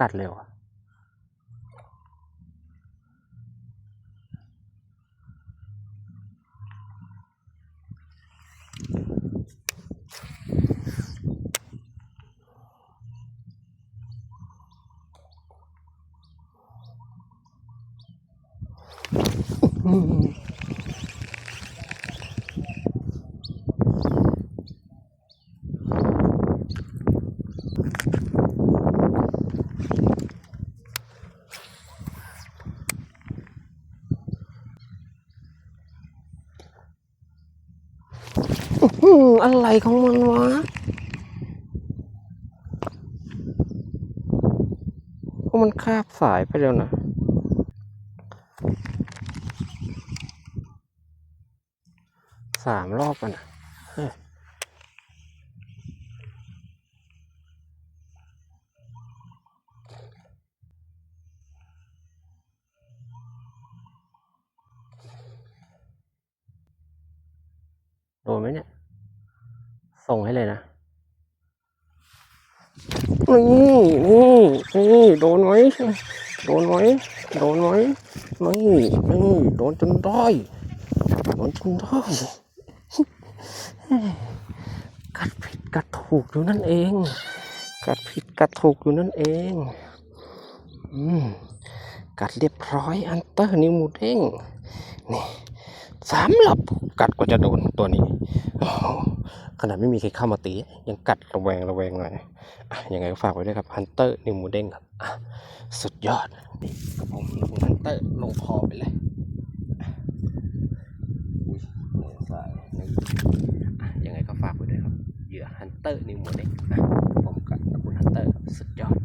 กัดเร็วอืม อะไรของมันวะเพราะมันคาบสายไปแล้วนะสามรอบกันนะโดนไหมเนี่ย ส่งให้เลยนะ นี่นี่นี่โดนไหมโดนไหมโดนไหมนี่นี่โดนจนได้โดนจนได้กัดผิดกัดถูกอยู่นั่นเอง กัดผิดกัดถูกอยู่นั่นเอง อืม กัดเรียบร้อยอันเตอร์นิวมูเด้งนี่สามหลับกัดกว่าจะโดนตัวนี้ ขนาดไม่มีใครเข้ามาตี ยังกัดระแวงระแวงหน่อยอยังไงก็ฝากไว้ด้วยครับฮันเตอร์นิวมูเด้งครับสุดยอดนี่ครับผมฮันเตอร์ลงคอไปเลยอุ้ยเนี่ยสายนี่ยังไงก็ฝากไว้ด้วยครับเหยื่อฮันเตอร์นิวมูเด้งอะผมกับคุณฮันเตอร์สุดยอด